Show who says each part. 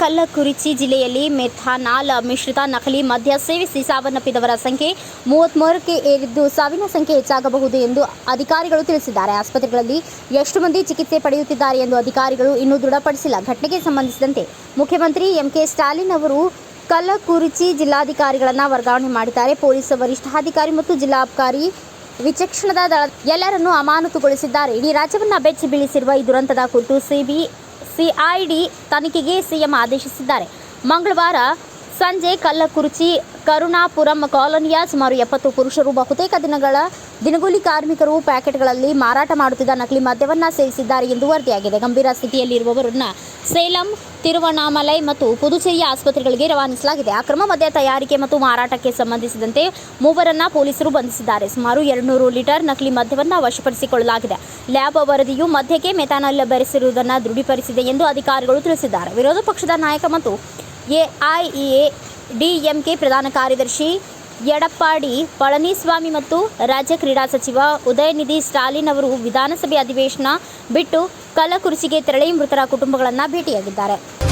Speaker 1: ಕಲ್ಲಕುರಿಚಿ ಜಿಲ್ಲೆಯಲ್ಲಿ ಮೆಥಾನಾಲ್ ಮಿಶ್ರಿತ, ನಕಲಿ, ಮದ್ಯ ಸೇವಿಸಿ ಸಾವನ್ನಪ್ಪಿದವರ ಸಂಖ್ಯೆ ಮೂವತ್ಮೂರಕ್ಕೆ ಏರಿದ್ದು ಸಾವಿನ ಸಂಖ್ಯೆ ಹೆಚ್ಚಾಗಬಹುದು ಎಂದು ಅಧಿಕಾರಿಗಳು ತಿಳಿಸಿದ್ದಾರೆ. ಆಸ್ಪತ್ರೆಗಳಲ್ಲಿ ಎಷ್ಟು ಮಂದಿ ಚಿಕಿತ್ಸೆ ಪಡೆಯುತ್ತಿದ್ದಾರೆ ಎಂದು ಅಧಿಕಾರಿಗಳು ಇನ್ನೂ ದೃಢಪಡಿಸಿಲ್ಲ. ಘಟನೆಗೆ ಸಂಬಂಧಿಸಿದಂತೆ ಮುಖ್ಯಮಂತ್ರಿ ಎಂಕೆ ಸ್ಟಾಲಿನ್ ಅವರು ಕಲ್ಲಕುರಿಚಿ ಜಿಲ್ಲಾಧಿಕಾರಿಗಳನ್ನು ವರ್ಗಾವಣೆ ಮಾಡಿದ್ದಾರೆ. ಪೊಲೀಸ್ ವರಿಷ್ಠಾಧಿಕಾರಿ ಮತ್ತು ಜಿಲ್ಲಾಧಿಕಾರಿ ವಿಚಕ್ಷಣದ ದಳ ಎಲ್ಲರನ್ನೂ ಅಮಾನತುಗೊಳಿಸಿದ್ದಾರೆ. ಇಡೀ ರಾಜ್ಯವನ್ನು ಬೆಚ್ಚಿ ಬೀಳಿಸಿರುವ ಈ ದುರಂತದ ಕುರಿತು ಸಿಬಿ ಸಿಐಡಿ ತನಿಖೆಗೆ ಸಿಎಂ ಆದೇಶಿಸಿದ್ದಾರೆ. ಮಂಗಳವಾರ ಸಂಜೆ ಕಲ್ಲಕುರುಚಿ ಕರುಣಾಪುರಂ ಕಾಲೋನಿಯ ಸುಮಾರು ಎಪ್ಪತ್ತು ಪುರುಷರು ಬಹುತೇಕ ದಿನಗಳ ದಿನಗೂಲಿ ಕಾರ್ಮಿಕರು ಪ್ಯಾಕೆಟ್ಗಳಲ್ಲಿ ಮಾರಾಟ ಮಾಡುತ್ತಿದ್ದ ನಕಲಿ ಮದ್ಯವನ್ನು ಸೇವಿಸಿದ್ದಾರೆ ಎಂದು ವರದಿಯಾಗಿದೆ. ಗಂಭೀರ ಸ್ಥಿತಿಯಲ್ಲಿರುವವರನ್ನು ಸೇಲಂ ತಿರುವಣ್ಣಾಮಲೈ ಮತ್ತು ಪುದುಚೇರಿಯ ಆಸ್ಪತ್ರೆಗಳಿಗೆ ರವಾನಿಸಲಾಗಿದೆ. ಅಕ್ರಮ ಮದ್ಯ ತಯಾರಿಕೆ ಮತ್ತು ಮಾರಾಟಕ್ಕೆ ಸಂಬಂಧಿಸಿದಂತೆ ಮೂವರನ್ನ ಪೊಲೀಸರು ಬಂಧಿಸಿದ್ದಾರೆ. ಸುಮಾರು ಎರಡುನೂರು ಲೀಟರ್ ನಕಲಿ ಮದ್ಯವನ್ನು ವಶಪಡಿಸಿಕೊಳ್ಳಲಾಗಿದೆ. ಲ್ಯಾಬ್ ವರದಿಯು ಮದ್ಯಕ್ಕೆ ಮೆಥಾನಾಲ್ ಬೆರೆಸಿರುವುದನ್ನು ದೃಢಪಡಿಸಿದೆ ಎಂದು ಅಧಿಕಾರಿಗಳು ತಿಳಿಸಿದ್ದಾರೆ. ವಿರೋಧ ಪಕ್ಷದ ನಾಯಕ ಮತ್ತು ಎಐಎ ಡಿಎಂಕೆ ಪ್ರಧಾನ ಕಾರ್ಯದರ್ಶಿ ಎಡಪ್ಪಾಡಿ ಪಳನಿಸ್ವಾಮಿ ಮತ್ತು ರಾಜ್ಯ ಕ್ರೀಡಾ ಸಚಿವ ಉದಯನಿಧಿ ಸ್ಟಾಲಿನ್ ಅವರು ವಿಧಾನಸಭೆ ಅಧಿವೇಶನ ಬಿಟ್ಟು ಕಲ್ಲಕುರ್ಚಿಗೆ ತೆರಳಿ ಮೃತರ ಕುಟುಂಬಗಳನ್ನು ಭೇಟಿಯಾಗಿದ್ದಾರೆ.